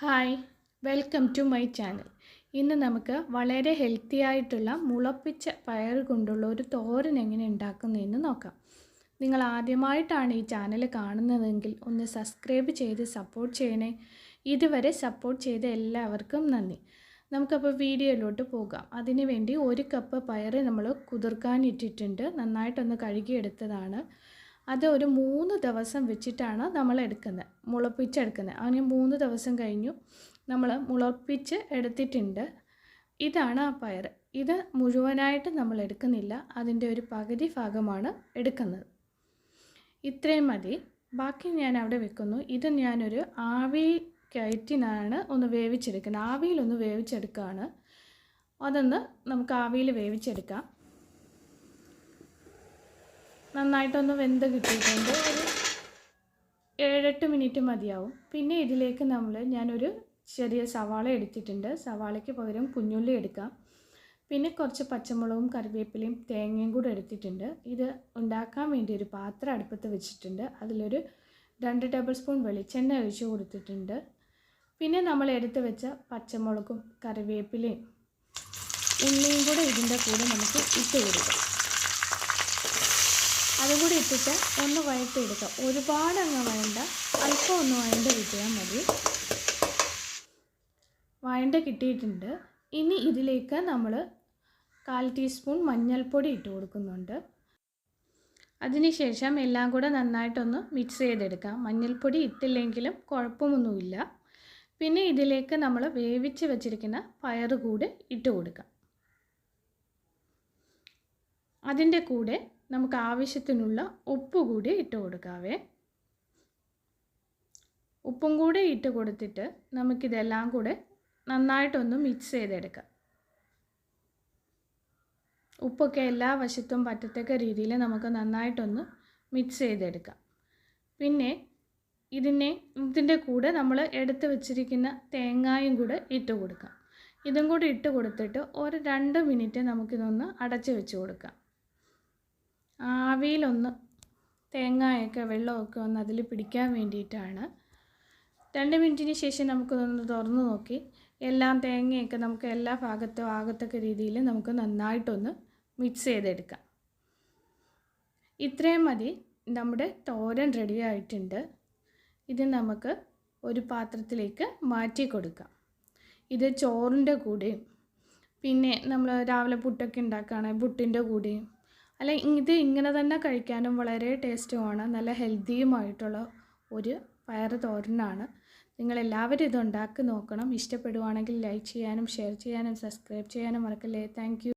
Hi welcome to my channel ഇന്ന് നമുക്ക് വളരെ ഹെൽത്തി ആയിട്ടുള്ള മുളപ്പിച്ച പയർ കൊണ്ടുള്ള ഒരു തോരൻ എങ്ങനെ ഉണ്ടാക്കുന്നതെന്ന് നോക്കാം. നിങ്ങൾ ആദ്യമായിട്ടാണ് ഈ ചാനൽ കാണുന്നതെങ്കിൽ ഒന്ന് സബ്സ്ക്രൈബ് ചെയ്ത് സപ്പോർട്ട് ചെയ്യണേ. ഇതുവരെ സപ്പോർട്ട് ചെയ്ത എല്ലാവർക്കും നന്ദി. നമുക്കപ്പോൾ വീഡിയോയിലോട്ട് പോകാം. അതിനുവേണ്ടി ഒരു കപ്പ് പയർ നമ്മൾ കുതിർക്കാനിട്ടിട്ടുണ്ട് നന്നായിട്ടൊന്ന് കഴുകിയെടുത്തതാണ്. അത് ഒരു മൂന്ന് ദിവസം വെച്ചിട്ടാണ് നമ്മൾ എടുക്കുന്നത് മുളപ്പിച്ചെടുക്കുന്നത്. അങ്ങനെ മൂന്ന് ദിവസം കഴിഞ്ഞു. നമ്മൾ മുളപ്പിച്ച് എടുത്തിട്ടുണ്ട്. ഇതാണ് ആ പയർ. ഇത് മുഴുവനായിട്ട് നമ്മൾ എടുക്കുന്നില്ല. അതിന്റെ ഒരു പകുതി ഭാഗമാണ് എടുക്കുന്നത്. ഇത്രയും മതി. ബാക്കി ഞാൻ അവിടെ വെക്കുന്നു. ഇത് ഞാനൊരു ആവി കയറ്റിനാണ് ഒന്ന് വേവിച്ചെടുക്കുന്നത്. ആവിയിലൊന്ന് വേവിച്ചെടുക്കുകയാണ്. അതൊന്ന് നമുക്ക് ആവിയിൽ വേവിച്ചെടുക്കാം. നന്നായിട്ടൊന്ന് വെന്ത് കിട്ടിയിട്ടുണ്ട്. ഒരു ഏഴെട്ട് മിനിറ്റ് മതിയാവും. പിന്നെ ഇതിലേക്ക് നമ്മൾ ഞാനൊരു ചെറിയ സവാള എടുത്തിട്ടുണ്ട്. സവാളയ്ക്ക് പകരം കുഞ്ഞുള്ളി എടുക്കാം. പിന്നെ കുറച്ച് പച്ചമുളകും കറിവേപ്പിലയും തേങ്ങയും കൂടെ എടുത്തിട്ടുണ്ട്. ഇത് ഉണ്ടാക്കാൻ വേണ്ടി ഒരു പാത്രം അടുപ്പത്ത് വെച്ചിട്ടുണ്ട്. അതിലൊരു രണ്ട് ടേബിൾ സ്പൂൺ വെളിച്ചെണ്ണ ഒഴിച്ച് കൊടുത്തിട്ടുണ്ട്. പിന്നെ നമ്മൾ എടുത്ത് വെച്ച പച്ചമുളകും കറിവേപ്പിലയും ഉള്ളിയും കൂടെ ഇതിന്റെ കൂടെ നമുക്ക് ഇട്ട് കൊടുക്കാം. അതും കൂടി ഇട്ടിട്ട് ഒന്ന് വഴറ്റിയെടുക്കാം ഒരുപാട് അങ്ങ് വേണ്ട അല്പം ഒന്ന് വഴണ്ട് കിട്ടിയാൽ മതി. വഴണ്ട് കിട്ടിയിട്ടുണ്ട്. ഇനി ഇതിലേക്ക് നമ്മൾ കാൽ ടീസ്പൂൺ മഞ്ഞൾപ്പൊടി ഇട്ട് കൊടുക്കുന്നുണ്ട്. അതിനുശേഷം എല്ലാം കൂടെ നന്നായിട്ടൊന്ന് മിക്സ് ചെയ്തെടുക്കാം. മഞ്ഞൾപ്പൊടി ഇട്ടില്ലെങ്കിലും കുഴപ്പമൊന്നുമില്ല. പിന്നെ ഇതിലേക്ക് നമ്മൾ വേവിച്ച് വെച്ചിരിക്കുന്ന പയർ കൂടെ ഇട്ട് കൊടുക്കാം. അതിന്റെ കൂടെ നമുക്ക് ആവശ്യത്തിനുള്ള ഉപ്പ് കൂടി ഇട്ട് കൊടുക്കാവേ. ഉപ്പും കൂടെ ഇട്ട് കൊടുത്തിട്ട് നമുക്കിതെല്ലാം കൂടെ നന്നായിട്ടൊന്ന് മിക്സ് ചെയ്തെടുക്കാം. ഉപ്പൊക്കെ എല്ലാ വശത്തും പറ്റത്തക്ക രീതിയിൽ നമുക്ക് നന്നായിട്ടൊന്ന് മിക്സ് ചെയ്തെടുക്കാം. പിന്നെ ഇതിനെ ഇതിന്റെ കൂടെ നമ്മൾ എടുത്ത് വെച്ചിരിക്കുന്ന തേങ്ങായും കൂടെ ഇട്ട് കൊടുക്കാം. ഇതും കൂടി ഇട്ട് കൊടുത്തിട്ട് ഒരു രണ്ട് മിനിറ്റ് നമുക്കിതൊന്ന് അടച്ച് വെച്ച് കൊടുക്കാം. ആവിയിലൊന്ന് തേങ്ങയൊക്കെ വെള്ളമൊക്കെ ഒന്ന് അതിൽ പിടിക്കാൻ വേണ്ടിയിട്ടാണ്. രണ്ട് മിനിറ്റിന് ശേഷം നമുക്കൊന്ന് തുറന്ന് നോക്കി. എല്ലാം തേങ്ങയൊക്കെ നമുക്ക് എല്ലാ ഭാഗത്തും ആകത്തക്ക രീതിയിൽ നമുക്ക് നന്നായിട്ടൊന്ന് മിക്സ് ചെയ്തെടുക്കാം. ഇത്രയും മതി. നമ്മുടെ തോരൻ റെഡി ആയിട്ടുണ്ട്. ഇത് നമുക്ക് ഒരു പാത്രത്തിലേക്ക് മാറ്റി കൊടുക്കാം. ഇത് ചോറിന്റെ കൂടെയും പിന്നെ നമ്മൾ രാവിലെ പുട്ടൊക്കെ ഉണ്ടാക്കുകയാണെങ്കിൽ പുട്ടിന്റെ കൂടെയും അല്ല ഇത് ഇങ്ങനെ തന്നെ കഴിക്കാനും വളരെ ടേസ്റ്റുമാണ്. നല്ല ഹെൽത്തിയുമായിട്ടുള്ള ഒരു പയർ തോരനാണ്. നിങ്ങളെല്ലാവരും ഇത് ഉണ്ടാക്കി നോക്കണം. ഇഷ്ടപ്പെടുവാണെങ്കിൽ ലൈക്ക് ചെയ്യാനും ഷെയർ ചെയ്യാനും സബ്സ്ക്രൈബ് ചെയ്യാനും മറക്കല്ലേ. താങ്ക്